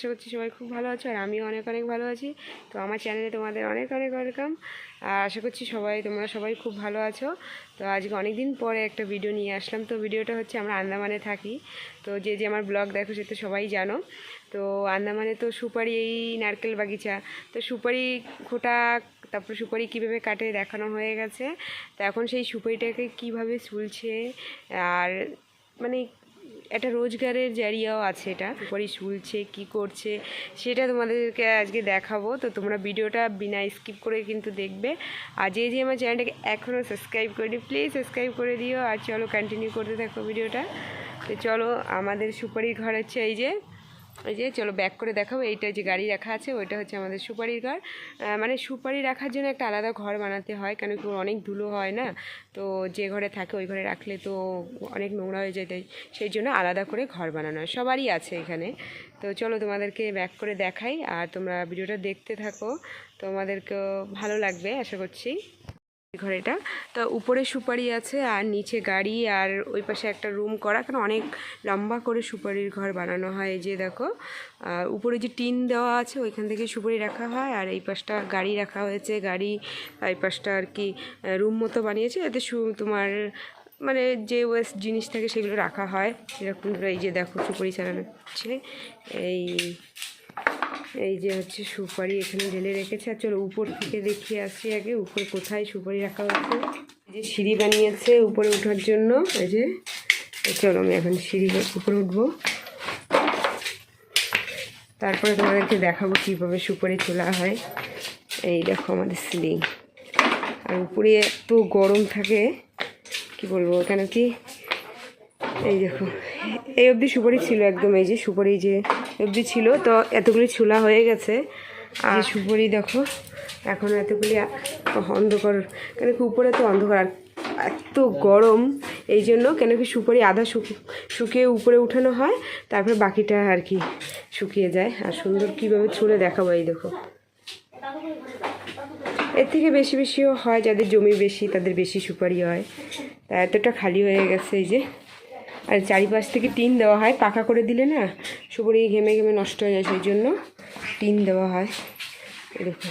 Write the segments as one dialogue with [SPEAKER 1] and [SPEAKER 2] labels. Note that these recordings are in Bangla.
[SPEAKER 1] আশা করছি সবাই খুব ভালো আছো আর আমিও অনেক অনেক ভালো আছি। তো আমার চ্যানেলে তোমাদের অনেক অনেক ওয়েলকাম আর আশা করছি সবাই, তোমরা সবাই খুব ভালো আছো। তো আজকে অনেক দিন পরে একটা ভিডিও নিয়ে আসলাম। তো ভিডিওটা হচ্ছে আমরা আন্দামানে থাকি। তো যে যে আমার ব্লগ দেখো, সে তো সবাই জানো। তো আন্দামানে তো সুপারি, এই নারকেল বাগিচা। তো সুপারি খোটা, তারপর সুপারি কীভাবে কাটে দেখানো হয়ে গেছে। তো এখন সেই সুপারিটাকে কীভাবে সুলছে? আর মানে একটা রোজগারের জারিয়াও আছে এটা। পরে শুলছে কি করছে, সেটা তোমাদেরকে আজকে দেখাবো। তো তোমরা ভিডিওটা বিনা স্কিপ করে কিন্তু দেখবে। আর যে যে আমার চ্যানেলটাকে এখনও সাবস্ক্রাইব করে করিনি প্লিজ সাবস্ক্রাইব করে দিও। আর চলো কন্টিনিউ করতে থাকো ভিডিওটা। তো চলো, আমাদের সুপারির ঘর হচ্ছে এই যে এই যে, চলো ব্যাক করে দেখাবো। এইটা যে গাড়ি রাখা আছে, ওইটা হচ্ছে আমাদের সুপারির ঘর। মানে সুপারি রাখার জন্য একটা আলাদা ঘর বানাতে হয়, কেন কি অনেক ধুলো হয় না? তো যে ঘরে থাকে ওই ঘরে রাখলে তো অনেক নোংরা হয়ে যায় সেই জন্য আলাদা করে ঘর বানানো হয়। সবারই আছে এখানে। তো চলো তোমাদেরকে ব্যাক করে দেখাই, আর তোমরা ভিডিওটা দেখতে থাকো। তোমাদেরকেও ভালো লাগবে, আশা করছি। ঘর এটা। তো উপরে সুপারি আছে আর নিচে গাড়ি আর ওই পাশে একটা রুম করা। কারণ অনেক লম্বা করে সুপারির ঘর বানানো হয় এই যে দেখো। আর উপরে যে টিন দেওয়া আছে ওইখান থেকে সুপারি রাখা হয় আর এই পাশটা গাড়ি রাখা হয়েছে। গাড়ি এই পাশটা আর কি রুম মতো বানিয়েছে। এতে তোমার মানে যে ওয়েস্ট জিনিস থাকে সেগুলো রাখা হয়। এরকম এই যে দেখো সুপারি চালানো হচ্ছে। এই এই যে হচ্ছে সুপারি এখানে ঢেলে রেখেছে। আর চলো উপর থেকে দেখিয়ে আসি আগে, উপরে কোথায় সুপারি রাখা হচ্ছে এই যে সিঁড়ি বানিয়েছে উপরে ওঠার জন্য। এই যে চলো আমি এখন সিঁড়ি উপরে উঠবো। তারপরে তোমাদেরকে দেখাবো কীভাবে সুপারি তোলা হয়। এই দেখো আমাদের সিলিং আর উপরে এত গরম থাকে, কি বলব, কেন কি? এই দেখো, এই অবধি সুপারি ছিল একদম। এই যে সুপারি যে অবধি ছিল, তো এতগুলি ছোলা হয়ে গেছে। আর সুপারি দেখো, এখন এতগুলি অন্ধকার। কেন কি উপরে তো অন্ধকার এত গরম, এই জন্য কেন কি সুপারি আধা শুক- শুকিয়ে উপরে উঠানো হয়, তারপরে বাকিটা আর কি শুকিয়ে যায়। আর সুন্দর কীভাবে ছুঁড়ে দেখাবো এই দেখো। এর থেকে বেশি বেশিও হয়, যাদের জমি বেশি, তাদের বেশি সুপারি হয়। তা এতটা খালি হয়ে গেছে এই যে। আর চারিপাশ থেকে টিন দেওয়া হয় পাকা করে দিলে না সুপারি ঘেমে ঘেমে নষ্ট হয়ে যায় সেই জন্য টিন দেওয়া হয়। এরকম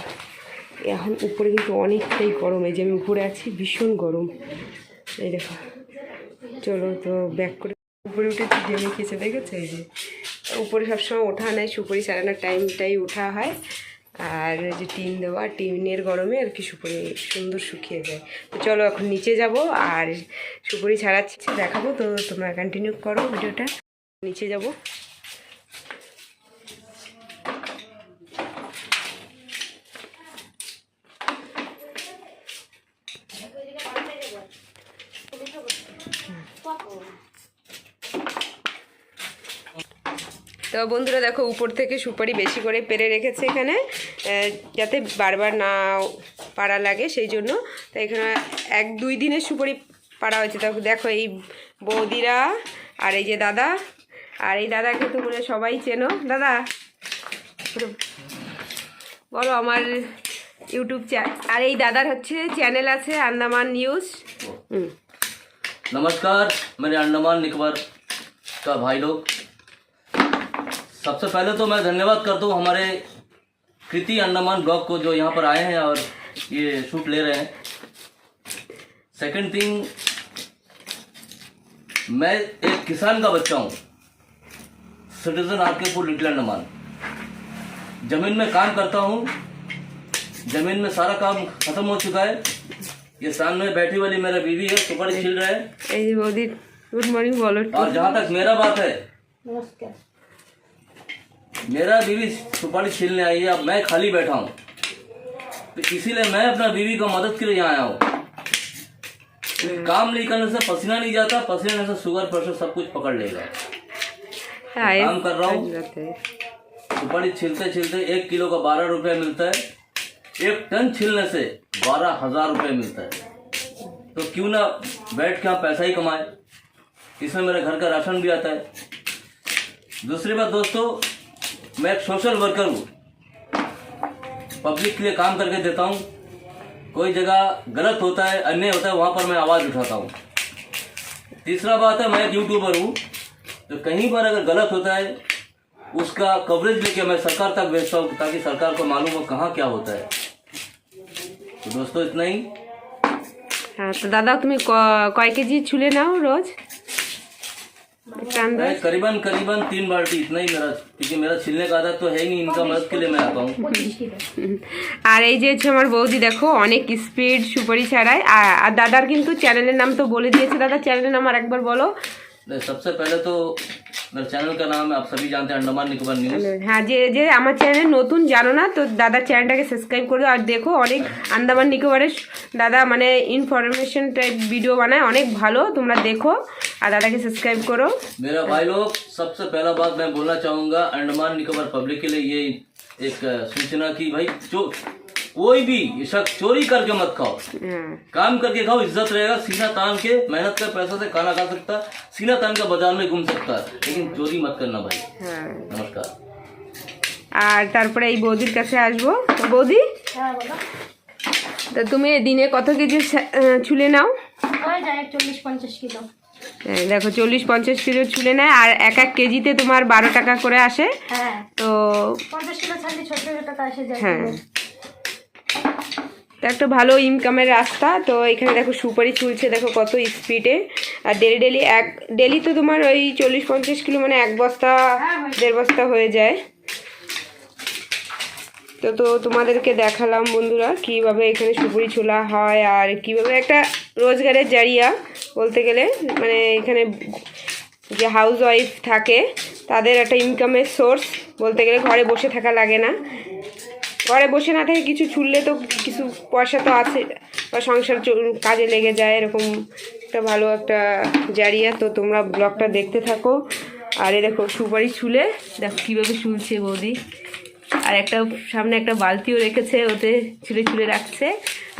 [SPEAKER 1] এখন উপরে কিন্তু অনেকটাই গরম, এই যে আমি উপরে আছি, ভীষণ গরম। এই দেখো, চলো তো ব্যাক করে উপরে উঠেছি, ঘেমে খেয়েছে, দেখেছ এই যে? উপরে সবসময় ওঠা নেয় সুপারি সারানোর টাইমটাই ওঠা হয়। আর ওই যে টিন দেওয়া, টিনের গরমে আর কি সুপুরি সুন্দর শুকিয়ে যায়। তো চলো এখন নিচে যাব আর সুপুরি ছাড়াচ্ছি, দেখাবো। তো তোমরা কন্টিনিউ করো ভিডিওটা। নিচে যাব। তো বন্ধুরা দেখো, উপর থেকে সুপারি বেশি করে পেরে রেখেছে এখানে যাতে বারবার না পাড়া লাগে সেই জন্য। তো এখানে এক দুই দিনের সুপারি পাড়া হয়েছে। তখন দেখো, এই বৌদিরা আর এই যে দাদা, আর এই দাদাকে তো মনে সবাই চেনো। দাদা বলো আমার ইউটিউব চ্যানেল আর এই দাদার হচ্ছে চ্যানেল আছে আন্দামান নিউজ।
[SPEAKER 2] নমস্কার মানে আন্দামান নিকবর কা ভাই লোক। सबसे पहले तो मैं धन्यवाद कर दू हमारे कृति अंडमान ब्लॉक को जो यहाँ पर आए हैं और ये शूट ले रहे हैं। सेकंड थिंग मैं एक किसान का बच्चा हूँ। सिटीजन आर के पुर लिटिल अंडमान ज़मीन में काम करता हूँ। ज़मीन में सारा काम खत्म हो चुका है। ये सामने बैठी वाली मेरा बीवी है सुपर छिल रहा है।
[SPEAKER 1] गुड मॉर्निंग
[SPEAKER 2] और जहाँ तक मेरा बात है नमस्कार। मेरा बीवी सुपारी छीलने आई है अब मैं खाली बैठा हूँ। तो इसीलिए मैं अपना बीवी को मदद के लिए यहाँ आया हूँ। काम नहीं करने से पसीना नहीं जाता पसीने से शुगर प्रेशर सब कुछ पकड़ लेगा। काम कर रहा हूँ। सुपारी छीलते छीलते एक किलो का बारह रुपया मिलता है। एक टन छीलने से बारह हज़ार रुपये मिलता है। तो क्यों ना बैठ के आप पैसा ही कमाए। इसमें मेरे घर का राशन भी आता है। दूसरी बात दोस्तों मैं एक सोशल वर्कर हूँ। पब्लिक के लिए काम करके देता हूँ। कोई जगह गलत होता है, अन्याय होता है, वहाँ पर मैं आवाज़ उठाता हूँ। तीसरा बात है, मैं एक यूट्यूबर हूँ। तो कहीं पर अगर गलत होता है, उसका कवरेज लेके मैं सरकार तक भेजता हूँ ताकि सरकार को मालूम हो कहाँ क्या होता है। तो दोस्तों, इतना ही।
[SPEAKER 1] हाँ तो दादा, तुम्हें कॉय के जी छुले हो रोज? একটা আন্দাজ
[SPEAKER 2] मैं करीबन करीबन तीन बाल्टी इतना ही मेरा क्योंकि मेरा छिलने का आदत तो है ही नहीं इनका मदद के लिए मैं आता हूँ
[SPEAKER 1] আর এই যে হচ্ছে আমার বৌদি দেখো অনেক স্পিড সুপারি ছাড়াই আর আর দাদার কিন্তু চ্যানেলের নাম তো বলে দিয়েছে দাদা চ্যানেলের নাম আর একবার বলো
[SPEAKER 2] नहीं, सबसे पहले तो मेरे चैनल का नाम है आप सभी जानते हैं अंडमान निकोबार न्यूज
[SPEAKER 1] হ্যাঁ যে যে আমার চ্যানেল নতুন জানো না তো দাদার চ্যানেলটাকে সাবস্ক্রাইব করে দাও আর দেখো অনেক আন্দামান নিকোবরের দাদা মানে ইনফরমেশন টাইপ ভিডিও বানায় অনেক ভালো তোমরা দেখো আর দাদাকে সাবস্ক্রাইব করো
[SPEAKER 2] मेरा भाई लोग सबसे पहला बात मैं बोलना चाहूंगा अंडमान निकोबार पब्लिक के लिए ये एक अ, सूचना की भाई जो कोई भी शख्स चोरी करके मत खाओ
[SPEAKER 1] হ্যাঁ
[SPEAKER 2] काम करके खाओ इज्जत रहेगा सीना तान के मेहनत कर पैसा से खाना खा सकता है सीना तान के बाजार में घूम सकता है लेकिन चोरी मत करना भाई
[SPEAKER 1] হ্যাঁ
[SPEAKER 2] नमस्कार
[SPEAKER 1] আর তারপরে এই বৌদির কাছে আসবো তো বৌদি
[SPEAKER 3] হ্যাঁ বাবা
[SPEAKER 1] তো তুমি দিনে কত কেজি সা- আহ, ছুলে নাও
[SPEAKER 3] হয়ে যায় চল্লিশ পঞ্চাশ কিলো
[SPEAKER 1] হ্যাঁ, দেখো চল্লিশ পঞ্চাশ কিলো ছুলে নেয় আর এক এক কেজিতে তোমার বারো টাকা করে আসে।
[SPEAKER 3] হ্যাঁ।
[SPEAKER 1] তো হ্যাঁ। তো একটা ভালো ইনকামের রাস্তা। তো এখানে দেখো সুপারি চুলছে দেখো কত স্পিডে আর ডেলি ডেলি এক ডেলি তো তোমার ওই চল্লিশ পঞ্চাশ কিলো মানে এক বস্তা দেড় বস্তা হয়ে যায়। তো তো তোমাদেরকে দেখালাম বন্ধুরা কীভাবে এখানে সুপুরি ছোলা হয় আর কীভাবে একটা রোজগারের জারিয়া বলতে গেলে মানে এখানে যে হাউস ওয়াইফ থাকে, তাদের একটা ইনকামের সোর্স বলতে গেলে ঘরে বসে থাকা লাগে না। ঘরে বসে না থেকে কিছু ছুললে তো কিছু পয়সা তো আছে, বা সংসার কাজে লেগে যায়, এরকম একটা ভালো একটা জারিয়া। তো তোমরা ব্লগটা দেখতে থাকো। আর এ দেখো, সুপারি ছুলে, দেখো কীভাবে শুলছে বৌদি। আর একটা সামনে একটা বালতিও রেখেছে, ওতে ছুলে ছুলে রাখছে।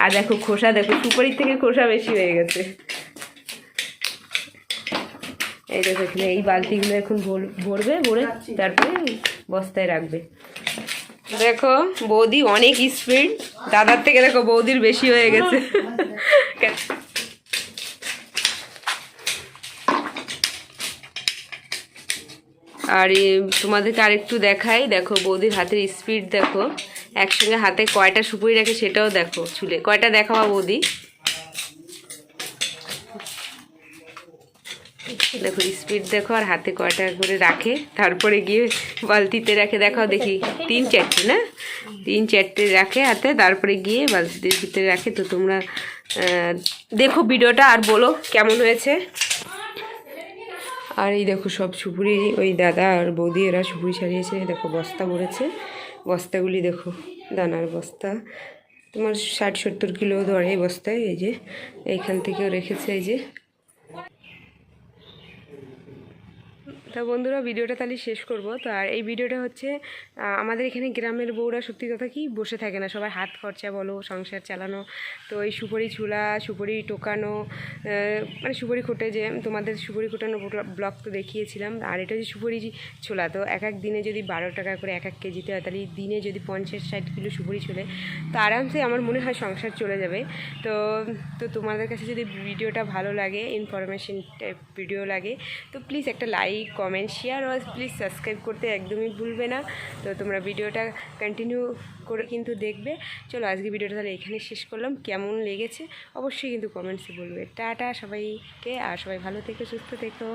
[SPEAKER 1] আর দেখো খোসা, দেখো সুপারির থেকে খোসা বেশি হয়ে গেছে। এই দেখো এখানে এই বালতিগুলো এখন ভর- ভরবে ভরে তারপরে বস্তায় রাখবে। দেখো বৌদি অনেক স্পিড। দাদার থেকে দেখো বৌদির বেশি হয়ে গেছে। আর তোমাদেরকে আরেকটু দেখাই। দেখো বৌদির হাতের স্পিড দেখো। একসঙ্গে হাতে কয়টা সুপুরি রাখে সেটাও দেখো চুলে। কয়টা দেখাবা বৌদি? দেখো, স্পিড দেখো আর হাতে কয়টা করে রাখে। তারপরে গিয়ে বালতিতে রাখে। দেখাও দেখি, তিন চারটে না? তিন চারটে রাখে হাতে, তারপরে গিয়ে বালতির ভিতরে রাখে। তো তোমরা দেখো ভিডিওটা আর বলো কেমন হয়েছে। আর এই দেখো সব সুপুরি, ওই দাদা আর বৌদি এরা সুপুরি ছাড়িয়েছে। দেখো, বস্তা ভরেছে। বস্তাগুলি দেখো, দানার বস্তা। তোমার ষাট সত্তর কিলো ধরে এই বস্তায়, এই যে, এইখান থেকেও রেখেছে, এই যে। তা বন্ধুরা, ভিডিওটা তাহলে শেষ করব। তো আর এই ভিডিওটা হচ্ছে আমাদের এখানে গ্রামের বউরা সত্যি কথা কি বসে থাকে না। সবাই হাত খরচা বলো, সংসার চালানো, তো এই সুপারি চুলা, সুপারি টোকানো মানে সুপারি খোটে যে তোমাদের সুপারি খোটানো ব্লগ তো দেখিয়েছিলাম। আর এটা যে সুপারি ছোলা তো এক এক দিনে যদি বারো টাকা করে এক এক কেজিতে হয়, তাহলে দিনে যদি পঞ্চাশ ষাট কিলো সুপারি ছোলে তো আরামসে আমার মনে হয় সংসার চলে যাবে। তো তো তোমাদের কাছে যদি ভিডিওটা ভালো লাগে ইনফরমেশন টাইপ ভিডিও লাগে, তো প্লিজ একটা লাইক কমেন্ট শেয়ার ওয়াজ প্লিজ সাবস্ক্রাইব করতে একদমই ভুলবে না। তো তোমরা ভিডিওটা কন্টিনিউ করে কিন্তু দেখবে। চলো আজকে ভিডিওটা তাহলে এখানে শেষ করলাম। কেমন লেগেছে? অবশ্যই কিন্তু কমেন্টসে বলবে। টাটা সবাইকে, আর সবাই ভালো থেকো, সুস্থ থেকো।